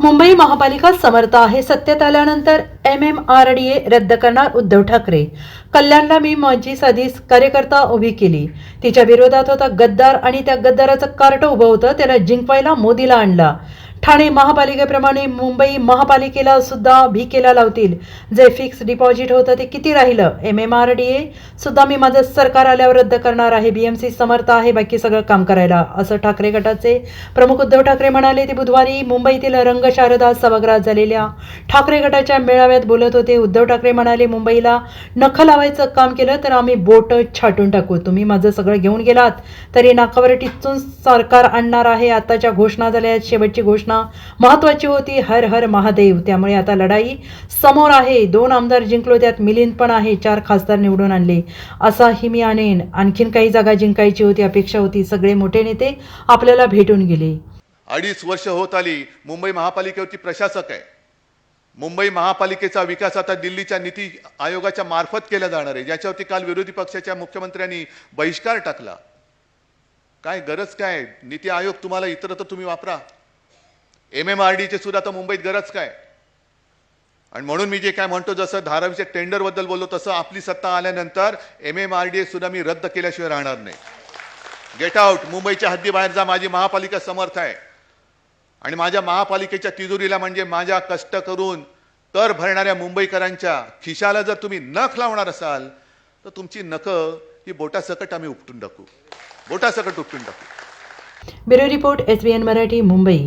मुंबई महापालिका समर्थ आहे. सत्तेत आल्यानंतर M M R D A रद्द करणार उद्धव ठाकरे. कल्याणला मी माझी साधी कार्यकर्ता उभी केली. तिच्या विरोधात होता गद्दार आणि त्या गद्दाराचं कार्ट उभं होतं. त्याला जिंकवायला मोदीला आणला. ठाणे महापालिकेप्रमाणे मुंबई महापालिकेला सुद्धा भिकेला लावतील. जे फिक्स डिपॉझिट होतं ते किती राहिलं? M M R D A सुद्धा मी माझं सरकार आल्यावर रद्द करणार आहे. बीएमसी समर्थ आहे. बाकी सगळं काम करायला. असं ठाकरे गटाचे प्रमुख उद्धव ठाकरे म्हणाले ते बुधवारी मुंबईतील रंगशारदा सभागृहात झालेल्या ठाकरे गटाच्या मेळाव्यात बोलत होते. उद्धव ठाकरे म्हणाले मुंबईला नख लावायचं काम केलं तर आम्ही बोट छाटून टाकू. तुम्ही माझं सगळं घेऊन गेलात तरी नाकावर टिचून सरकार आणणार आहे. आताच्या घोषणा झाल्या आहेत. शेवटची घोषणा महत्वाची होती. हर हर महादेव. त्यामुळे आता लढाई समोर आहे. दोन आमदार जिंकलो त्यात मिलिंद पण आहे. चार खासदार निवडून आणले. असाही मी आणेन. आणखीन काही जागा जिंकायची होती अपेक्षा होती. सगळे मोठे नेते आपल्याला भेटून गेले. अडीच वर्ष होत आली. मुंबई महापालिकेवरती प्रशासक आहे. मुंबई महापालिकेचा विकास आता दिल्लीच्या नीती आयोगाच्या मार्फत केला जाणार आहे. ज्याच्यावरती काल विरोधी पक्षाच्या मुख्यमंत्र्यांनी बहिष्कार टाकला. काय गरज काय? नीती आयोग तुम्हाला इतर तर तुम्ही वापरा. एम एम आर डीची सुद्धा आता मुंबईत गरज काय? आणि म्हणून मी जे काय म्हणतो जसं धारावीच्या टेंडरबद्दल बोललो तसं आपली सत्ता आल्यानंतर एम एम आर डी सुद्धा मी रद्द केल्याशिवाय राहणार नाही. गेट आउट मुंबईच्या हद्दीबाहेर जा माझी महापालिका समर्थ आहे. आणि माझ्या महापालिकेच्या तिजोरीला म्हणजे माझ्या कष्ट करून कर भरणाऱ्या मुंबईकरांच्या खिशाला जर तुम्ही नख लावणार असाल तर तुमची नख ही बोटासकट आम्ही उपटून टाकू. बोटासकट उपटून टाकू. Bureau report S B N Marathi Mumbai.